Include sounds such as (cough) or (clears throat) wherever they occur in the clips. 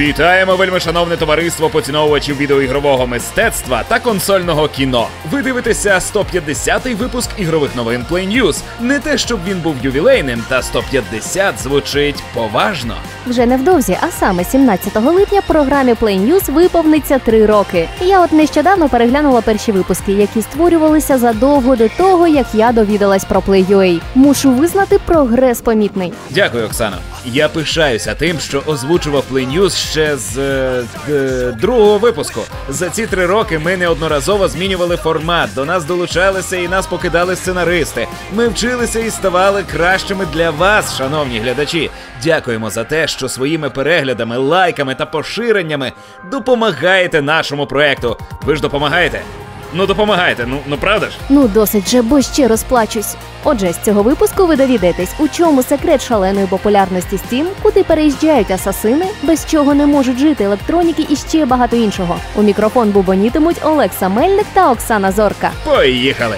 Вітаємо, вельми шановне товариство поціновувачів відеоігрового мистецтва та консольного кіно. Ви дивитеся 150-й випуск ігрових новин Play News. Не те, щоб він був ювілейним, та 150 звучить поважно. Вже невдовзі, а саме 17 липня, програмі Play News виповниться три роки. Я от нещодавно переглянула перші випуски, які створювалися задовго до того, як я довідалась про Play.ua. Мушу визнати, прогрес помітний. Дякую, Оксано. Я пишаюся тим, що озвучував Play News ще з е, д- другого випуску. За ці три роки ми неодноразово змінювали формат. До нас долучалися і нас покидали сценаристи. Ми вчилися і ставали кращими для вас, шановні глядачі. Дякуємо за те, що своїми переглядами, лайками та поширеннями допомагаєте нашому проекту. Ви ж допомагаєте? Ну допомагайте, ну ну правда ж? Ну досить же, бо ще розплачусь. Отже, з цього випуску ви довідаєтесь, у чому секрет шаленої популярності Steam, куди переїжджають асасини, без чого не можуть жити електроніки і ще багато іншого. У мікрофон бубонітимуть Олекса Мельник та Оксана Зорка. Поїхали!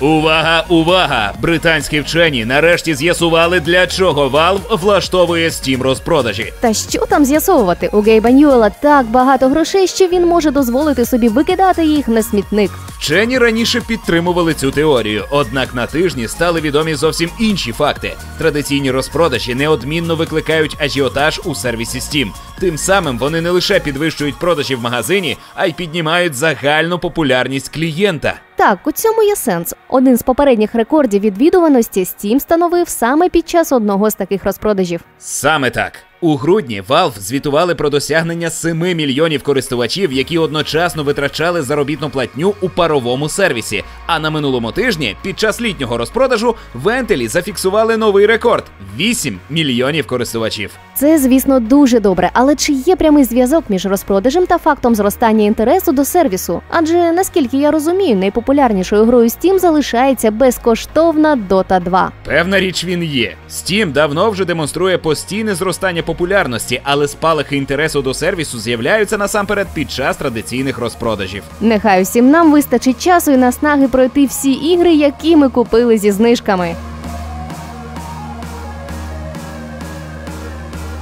Увага, увага! Британські вчені нарешті з'ясували, для чого Valve влаштовує Steam розпродажі. Та що там з'ясовувати? У Гейба Ньюела так багато грошей, що він може дозволити собі викидати їх на смітник. Вчені раніше підтримували цю теорію, однак на тижні стали відомі зовсім інші факти. Традиційні розпродажі неодмінно викликають ажіотаж у сервісі Steam. Тим самим вони не лише підвищують продажі в магазині, а й піднімають загальну популярність клієнта. Так, у цьому є сенс. Один з попередніх рекордів відвідуваності Steam становив саме під час одного з таких розпродажів. Саме так. У грудні Valve звітували про досягнення 7 мільйонів користувачів, які одночасно витрачали заробітну платню у паровому сервісі. А на минулому тижні, під час літнього розпродажу, Вентелі зафіксували новий рекорд 8 мільйонів користувачів. Це, звісно, дуже добре, але чи є прямий зв'язок між розпродажем та фактом зростання інтересу до сервісу? Адже наскільки я розумію, найпопулярнішою грою Steam залишається безкоштовна Dota 2. Певна річ він є. Steam давно вже демонструє постійне зростання популярності, але спалахи інтересу до сервісу з'являються насамперед під час традиційних розпродажів. Нехай усім нам вистачить часу і наснаги пройти всі ігри, які ми купили зі знижками.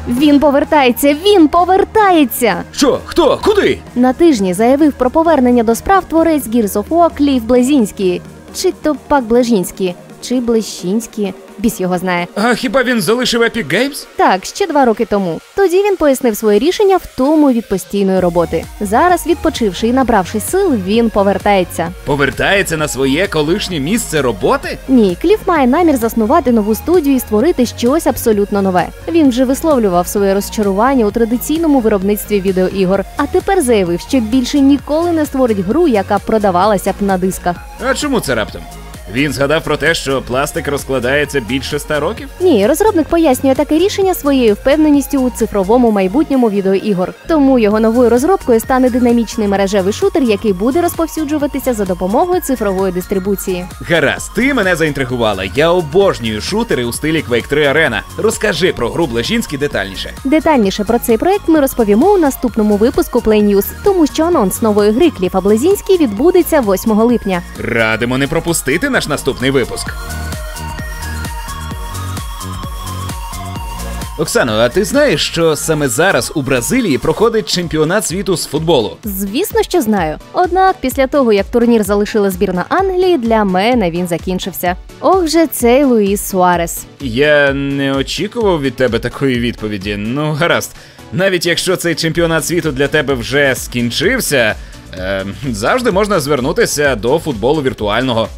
Він повертається, він повертається. Що? Хто? Куди? На тижні заявив про повернення до справ творець Gears of War Кліф Блезінський. Чи то пак Блежінський, чи Блещінський. Біс його знає. А хіба він залишив Epic Games? Так, ще два роки тому. Тоді він пояснив своє рішення в тому від постійної роботи. Зараз, відпочивши і набравши сил, він повертається. Повертається на своє колишнє місце роботи? Ні, Кліф має намір заснувати нову студію і створити щось абсолютно нове. Він вже висловлював своє розчарування у традиційному виробництві відеоігор, а тепер заявив, що більше ніколи не створить гру, яка продавалася б на дисках. А чому це раптом? Він згадав про те, що пластик розкладається більше ста років? Ні, розробник пояснює таке рішення своєю впевненістю у цифровому майбутньому відеоігор. Тому його новою розробкою стане динамічний мережевий шутер, який буде розповсюджуватися за допомогою цифрової дистрибуції. Гаразд, ти мене заінтригувала. Я обожнюю шутери у стилі Quake 3 Arena. Розкажи про гру Блажінський детальніше. Детальніше про цей проект ми розповімо у наступному випуску Play News, тому що анонс нової гри Кліфа Блезінський відбудеться 8 липня. Радимо не пропустити наш наступний випуск. Оксано, а ти знаєш, що саме зараз у Бразилії проходить чемпіонат світу з футболу? Звісно, що знаю. Однак, після того як турнір залишила збірна Англії, для мене він закінчився. Ох же цей Луїс Суарес. Я не очікував від тебе такої відповіді. Ну, гаразд. Навіть якщо цей чемпіонат світу для тебе вже скінчився, е, завжди можна звернутися до футболу віртуального.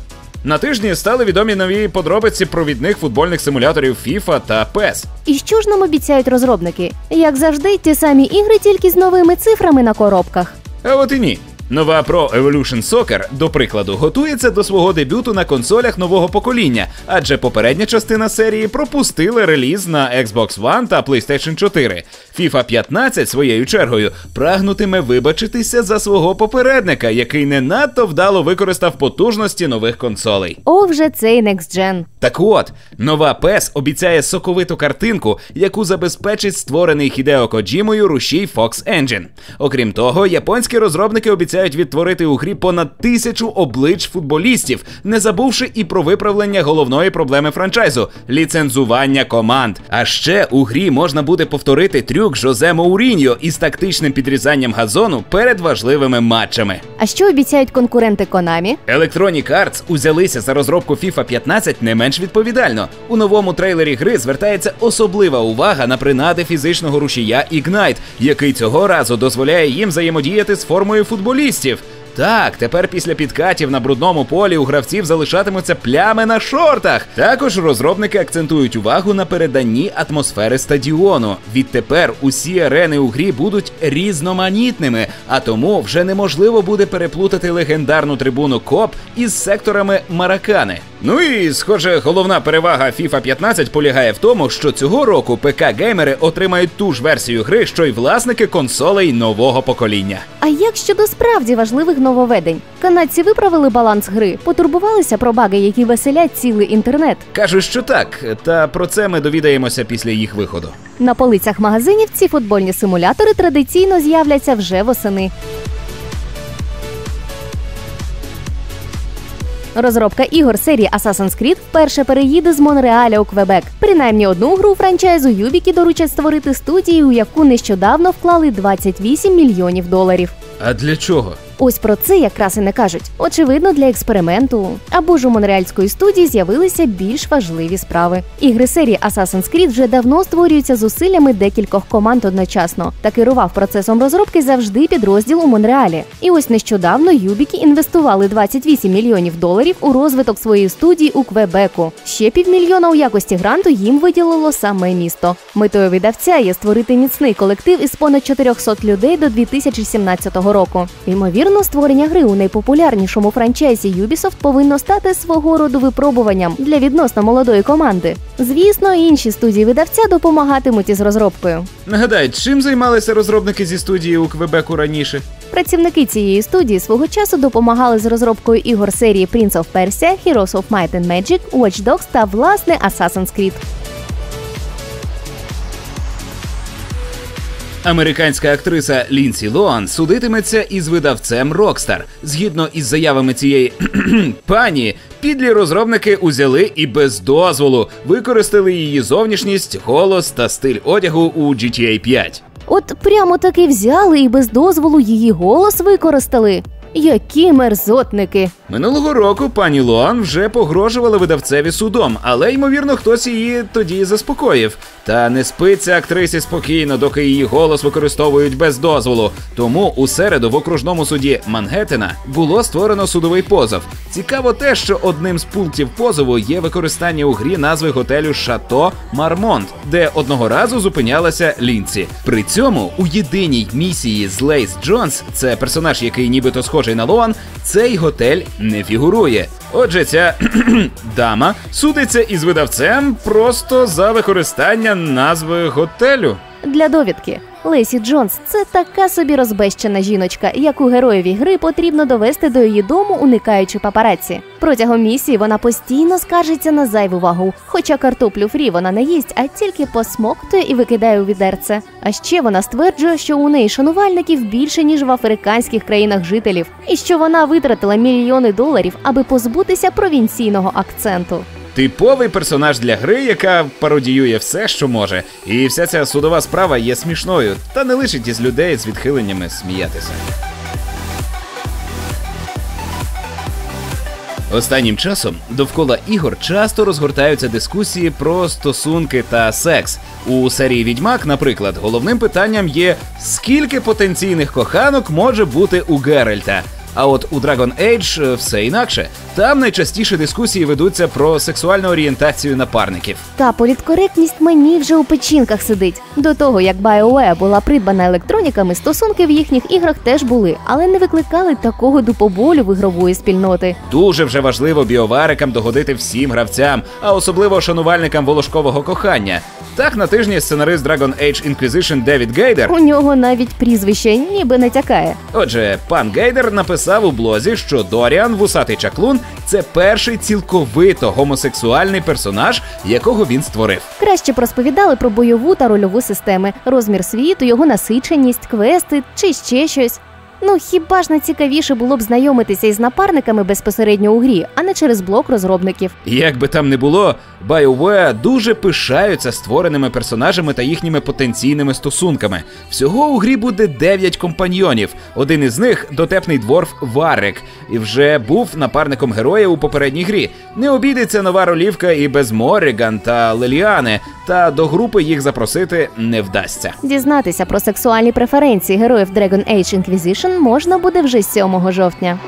На тижні стали відомі нові подробиці провідних футбольних симуляторів FIFA та PES. І що ж нам обіцяють розробники? Як завжди, ті самі ігри, тільки з новими цифрами на коробках. А от і ні. Нова Pro Evolution Soccer, до прикладу, готується до свого дебюту на консолях нового покоління, адже попередня частина серії пропустила реліз на Xbox One та PlayStation 4. FIFA 15 своєю чергою прагнутиме вибачитися за свого попередника, який не надто вдало використав потужності нових консолей. О, вже цей Next Gen. Так от, нова PES обіцяє соковиту картинку, яку забезпечить створений Хідео Коджімою рушій Fox Engine. Окрім того, японські розробники обіцяють обіцяють відтворити у грі понад тисячу облич футболістів, не забувши і про виправлення головної проблеми франчайзу ліцензування команд. А ще у грі можна буде повторити трюк Жозе Моуріньо із тактичним підрізанням газону перед важливими матчами. А що обіцяють конкуренти Konami? Electronic Arts узялися за розробку FIFA 15 не менш відповідально. У новому трейлері гри звертається особлива увага на принади фізичного рушія Ignite, який цього разу дозволяє їм взаємодіяти з формою футболістів. Так, тепер після підкатів на брудному полі у гравців залишатимуться плями на шортах. Також розробники акцентують увагу на переданні атмосфери стадіону. Відтепер усі арени у грі будуть різноманітними, а тому вже неможливо буде переплутати легендарну трибуну Коп із секторами Маракани. Ну і, схоже, головна перевага FIFA 15 полягає в тому, що цього року ПК-геймери отримають ту ж версію гри, що й власники консолей нового покоління. А як щодо справді важливих нововведень? Канадці виправили баланс гри, потурбувалися про баги, які веселять цілий інтернет. Кажуть, що так, та про це ми довідаємося після їх виходу. На полицях магазинів ці футбольні симулятори традиційно з'являться вже восени. Розробка ігор серії Assassin's Creed вперше переїде з Монреаля у Квебек. Принаймні одну гру франчайзу Юбіки доручать створити студію, у яку нещодавно вклали 28 мільйонів доларів. А для чого? Ось про це якраз і не кажуть. Очевидно, для експерименту. Або ж у монреальської студії з'явилися більш важливі справи. Ігри серії Assassin's Creed вже давно створюються зусиллями декількох команд одночасно. Та керував процесом розробки завжди підрозділ у Монреалі. І ось нещодавно Юбіки інвестували 28 мільйонів доларів у розвиток своєї студії у Квебеку. Ще півмільйона у якості гранту їм виділило саме місто. Метою видавця є створити міцний колектив із понад 400 людей до 2017 року. Ймовірно, створення гри у найпопулярнішому франчайзі Ubisoft повинно стати свого роду випробуванням для відносно молодої команди. Звісно, інші студії видавця допомагатимуть із розробкою. Нагадай, чим займалися розробники зі студії у Квебеку раніше? Працівники цієї студії свого часу допомагали з розробкою ігор серії Prince of Persia, Heroes of Might and Magic, Watch Dogs та власне Assassin's Creed. Американська актриса Лінсі Лоан судитиметься із видавцем Rockstar. Згідно із заявами цієї (clears throat) пані, підлі розробники узяли і без дозволу використали її зовнішність, голос та стиль одягу у GTA 5. От прямо таки взяли і без дозволу її голос використали. Які мерзотники! Минулого року пані Лоан вже погрожувала видавцеві судом, але ймовірно хтось її тоді заспокоїв. Та не спиться актрисі спокійно, доки її голос використовують без дозволу. Тому у середу в окружному суді Мангеттена було створено судовий позов. Цікаво те, що одним з пунктів позову є використання у грі назви готелю Шато Мармонт, де одного разу зупинялася Лінці. При цьому у єдиній місії з Лейс Джонс, це персонаж, який нібито схожий на Лоан, цей готель не фігурує. Отже, ця (clears throat) дама судиться із видавцем просто за використання назви готелю. Для довідки. Лесі Джонс це така собі розбещена жіночка, яку героєві гри потрібно довести до її дому, уникаючи папараці. Протягом місії вона постійно скаржиться на зайву вагу, хоча картоплю фрі вона не їсть, а тільки посмоктує і викидає у відерце. А ще вона стверджує, що у неї шанувальників більше ніж в африканських країнах жителів, і що вона витратила мільйони доларів, аби позбутися провінційного акценту. Типовий персонаж для гри, яка пародіює все, що може. І вся ця судова справа є смішною, та не лишить із людей з відхиленнями сміятися. Останнім часом довкола ігор часто розгортаються дискусії про стосунки та секс. У серії Відьмак, наприклад, головним питанням є скільки потенційних коханок може бути у Геральта. А от у Dragon Age все інакше. Там найчастіше дискусії ведуться про сексуальну орієнтацію напарників. Та політкоректність мені вже у печінках сидить. До того як BioWare була придбана електроніками, стосунки в їхніх іграх теж були, але не викликали такого дупоболю в ігрової спільноти. Дуже вже важливо біоварикам догодити всім гравцям, а особливо шанувальникам волошкового кохання. Так на тижні сценарист Dragon Age Inquisition Девід Гейдер У нього навіть прізвище ніби не тякає. Отже, пан Гейдер написав у блозі, що Доріан, вусатий чаклун, це перший цілковито гомосексуальний персонаж, якого він створив. Краще б розповідали про бойову та рольову системи, розмір світу, його насиченість, квести чи ще щось. Ну хіба ж найцікавіше було б знайомитися із напарниками безпосередньо у грі, а не через блок розробників. Як би там не було, BioWare дуже пишаються створеними персонажами та їхніми потенційними стосунками. Всього у грі буде 9 компаньйонів. Один із них дотепний дворф Варик, і вже був напарником героя у попередній грі. Не обійдеться нова ролівка і без Морріган та Леліани, та до групи їх запросити не вдасться. Дізнатися про сексуальні преференції героїв Dragon Age Inquisition можна буде вже 7 жовтня.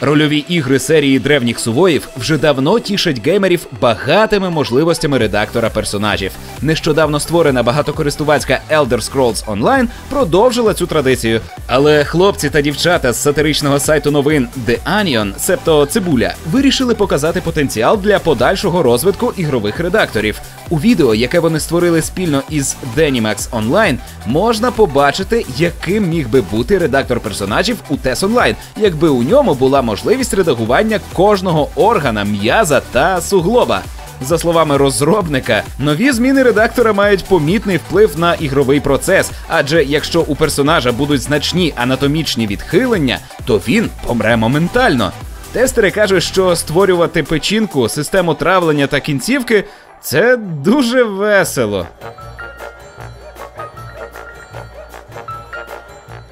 Рольові ігри серії древніх сувоїв вже давно тішать геймерів багатими можливостями редактора персонажів. Нещодавно створена багатокористувацька Elder Scrolls Online продовжила цю традицію. Але хлопці та дівчата з сатиричного сайту новин The Onion, себто Цибуля, вирішили показати потенціал для подальшого розвитку ігрових редакторів. У відео, яке вони створили спільно із Denimax Online, можна побачити, яким міг би бути редактор персонажів у TES Online, якби у ньому була можливість редагування кожного органа, м'яза та суглоба. За словами розробника, нові зміни редактора мають помітний вплив на ігровий процес, адже якщо у персонажа будуть значні анатомічні відхилення, то він помре моментально. Тестери кажуть, що створювати печінку, систему травлення та кінцівки це дуже весело.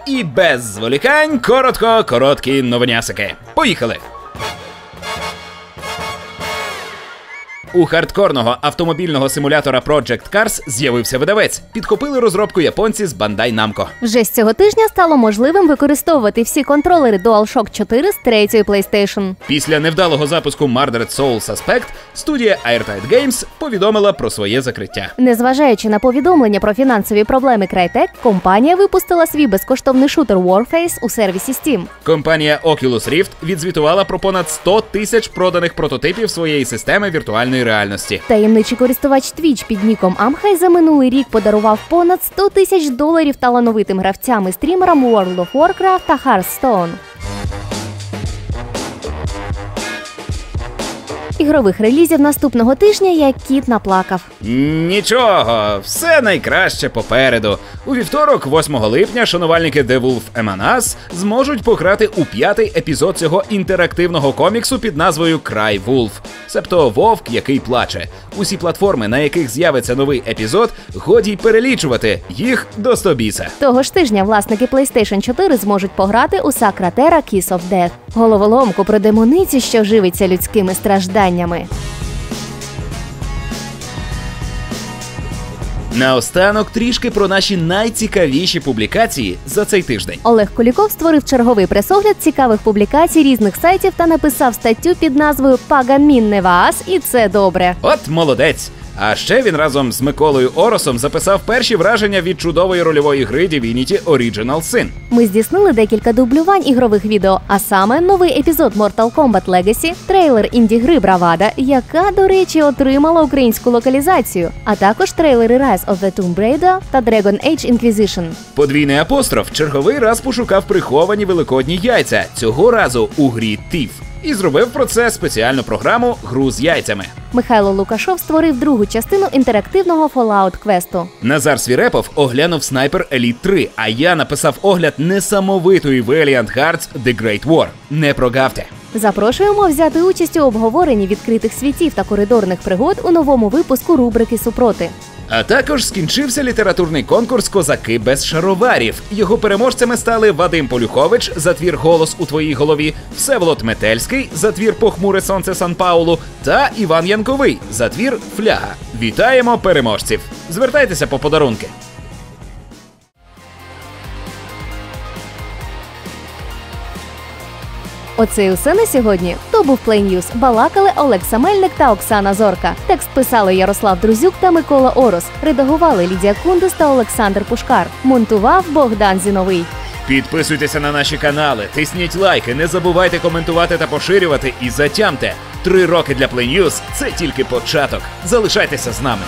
І без зволікань коротко короткі новинясики. Поїхали! У хардкорного автомобільного симулятора Project Cars з'явився видавець. Підхопили розробку японці з Bandai Namco. Вже з цього тижня стало можливим використовувати всі контролери DualShock 4 з третьої PlayStation. Після невдалого запуску Murdered Soul Suspect студія Airtight Games повідомила про своє закриття. Незважаючи на повідомлення про фінансові проблеми Crytek, компанія випустила свій безкоштовний шутер Warface у сервісі Steam. Компанія Oculus Rift відзвітувала про понад 100 тисяч проданих прототипів своєї системи віртуальної реальності. Таємничий користувач Twitch під ніком Амхай за минулий рік подарував понад 100 тисяч доларів талановитим гравцям і стрімерам World of Warcraft та Hearthstone. Ігрових релізів наступного тижня як кіт наплакав. Нічого, все найкраще попереду. У вівторок, 8 липня, шанувальники The Wolf Among Us зможуть пограти у п'ятий епізод цього інтерактивного коміксу під назвою Край Wolf. Себто вовк, який плаче. Усі платформи, на яких з'явиться новий епізод, годі й перелічувати їх до стобіса. Того ж тижня власники PlayStation 4 зможуть пограти у Сакратера Kiss of Death. Головоломку про демоницю, що живиться людськими стражданнями. Наостанок трішки про наші найцікавіші публікації за цей тиждень. Олег Куліков створив черговий пресогляд цікавих публікацій різних сайтів та написав статтю під назвою Пагамінне вас, і це добре. От молодець. А ще він разом з Миколою Оросом записав перші враження від чудової рольової гри Divinity Original Sin. Ми здійснили декілька дублювань ігрових відео, а саме новий епізод Mortal Kombat Legacy, трейлер інді-гри Бравада, яка, до речі, отримала українську локалізацію, а також трейлери Rise of the Tomb Raider та Dragon Age Inquisition. Подвійний апостроф черговий раз пошукав приховані великодні яйця цього разу у грі Thief. І зробив про це спеціальну програму Гру з яйцями. Михайло Лукашов створив другу частину інтерактивного Fallout квесту. Назар Свірепов оглянув Sniper Elite 3, а я написав огляд несамовитої Valiant Hearts The Great War. Не прогавте. Запрошуємо взяти участь у обговоренні відкритих світів та коридорних пригод у новому випуску рубрики Супроти. А також скінчився літературний конкурс Козаки без шароварів. Його переможцями стали Вадим Полюхович за твір Голос у твоїй голові, Всеволод Метельський за твір Похмуре сонце Сан Паулу та Іван Янковий за твір Фляга. Вітаємо переможців! Звертайтеся по подарунки. Оце і усе на сьогодні. То був Play News. Балакали Олег Самельник та Оксана Зорка. Текст писали Ярослав Друзюк та Микола Орос. Редагували Лідія Кундус та Олександр Пушкар. Монтував Богдан Зіновий. Підписуйтеся на наші канали, тисніть лайки, не забувайте коментувати та поширювати і затямте. Три роки для Play News – це тільки початок. Залишайтеся з нами.